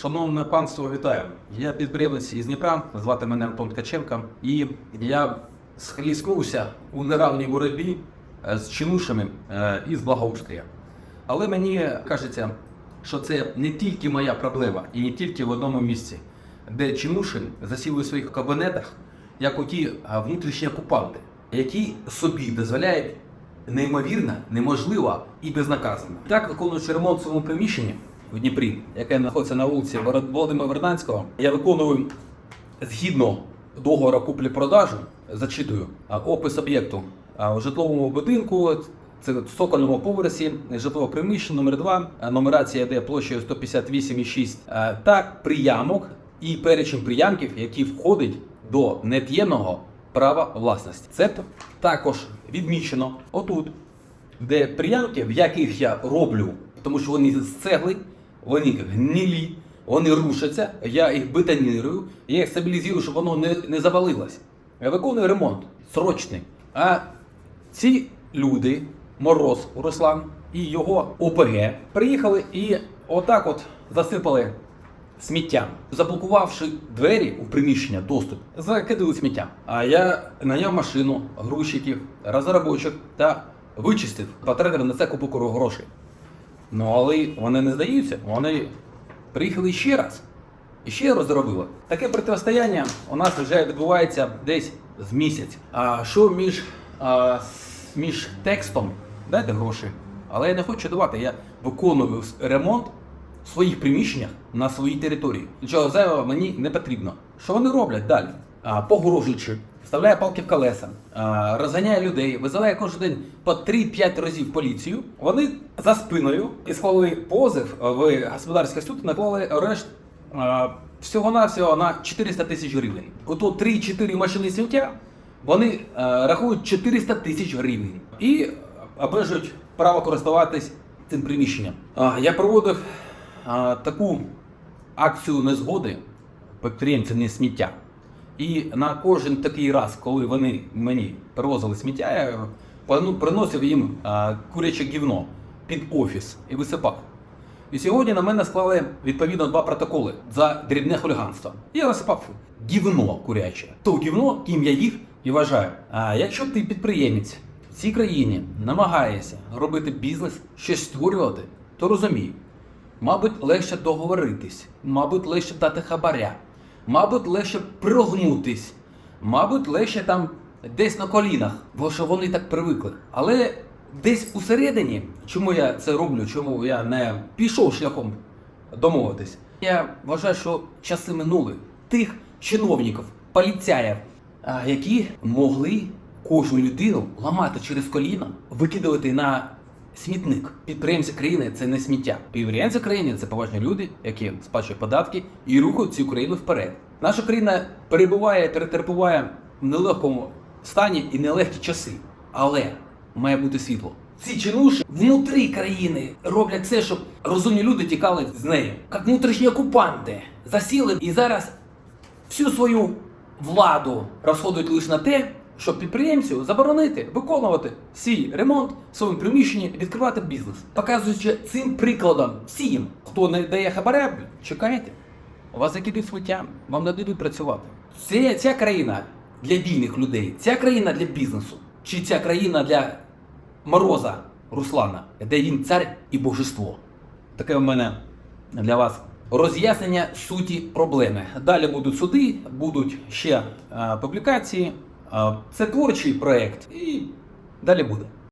Шановне панство, вітаю. Я підприємець із Дніпра, звати мене Антон Ткаченко, і я схліснувся у неравній боротьбі е, з чинушами е, із благоустрія. Але мені кажеться, що це не тільки моя проблема і не тільки в одному місці, де чинуші засіли у своїх кабінетах, як оті а, внутрішні окупанти, які собі дозволяють неймовірно, неможливо і безнаказано. Так, виконуючи ремонт в своєму приміщенні в Дніпрі, яке знаходиться на вулиці Волод- Володимира Вернадського, я виконую згідно договору куплі-продажу, зачитую опис об'єкту у житловому будинку. Це в цокольному поверсі, житлове приміщення номер 2 нумерація йде площею 158,6 а, та приямок і перечень приямків, які входить до нет'ємного права власності. Це також відмічено отут, де приямки, в яких я роблю, тому що вони з цегли, вони гнилі, вони рушаться, я їх бетонірую, я їх стабілізую, щоб воно не, не завалилось. Я виконую ремонт срочний. А ці люди, Мороз Руслан і його ОПГ, приїхали і отак от засипали сміттям, заблокувавши двері у приміщення, доступ, закидали сміття. А я наняв машину, грузчиків, розробочих та вичистив. Потратив на це купу грошей. Ну але вони не здаються, вони приїхали ще раз. І ще розробили. Таке протистояння у нас вже відбувається десь з місяць. А що між, а, між текстом? Дайте гроші. Але я не хочу давати. Я виконую ремонт в своїх приміщеннях на своїй території. Нічого зайвого мені не потрібно. Що вони роблять далі? А, погрожуючи, вставляє палки в колеса, розганяє людей, визиває кожен день по 3-5 разів поліцію. Вони за спиною і склали позив в господарський суд, наклали арешт всього-навсього на 400 тисяч гривень. Ото 3-4 машини сміття, вони рахують 400 тисяч гривень і обмежують право користуватись цим приміщенням. Я проводив таку акцію незгоди підприємців не сміття. І на кожен такий раз, коли вони мені привозили сміття, я приносив їм куряче гівно під офіс і висипав. І сьогодні на мене склали відповідно два протоколи за дрібне хуліганство. Я насипав гівно куряче. То гівно, ким я їх і вважаю. А якщо ти підприємець в цій країні намагаєшся робити бізнес, щось створювати, то розумій, мабуть, легше договоритись, мабуть, легше дати хабаря, мабуть, легше прогнутись, мабуть, легше там десь на колінах, бо що вони так привикли. Але десь усередині, чому я це роблю, чому я не пішов шляхом домовитись, я вважаю, що часи минули. Тих чиновників, поліцаїв, а, які могли кожну людину ламати через коліно, викидувати на смітник. Підприємці країни це не сміття. Підприємці країни це поважні люди, які сплачують податки і рухають цю країну вперед. Наша країна перебуває, перетерпуває в нелегкому стані і нелегкі часи. Але має бути світло. Ці чинуші внутрі країни роблять все, щоб розумні люди тікали з нею. Як внутрішні окупанти засіли і зараз всю свою владу розходують лише на те, щоб підприємцю заборонити виконувати свій ремонт в своєму приміщенні, відкривати бізнес, показуючи цим прикладом всім, хто не дає хабаря, чекайте. У вас закидуть сміття, вам не дадуть працювати. Це ця країна для вільних людей, ця країна для бізнесу, чи ця країна для Мороза Руслана, де він цар і божество. Таке в мене для вас роз'яснення суті проблеми. Далі будуть суди, будуть ще е, публікації. Це творчий проєкт, і далі буде.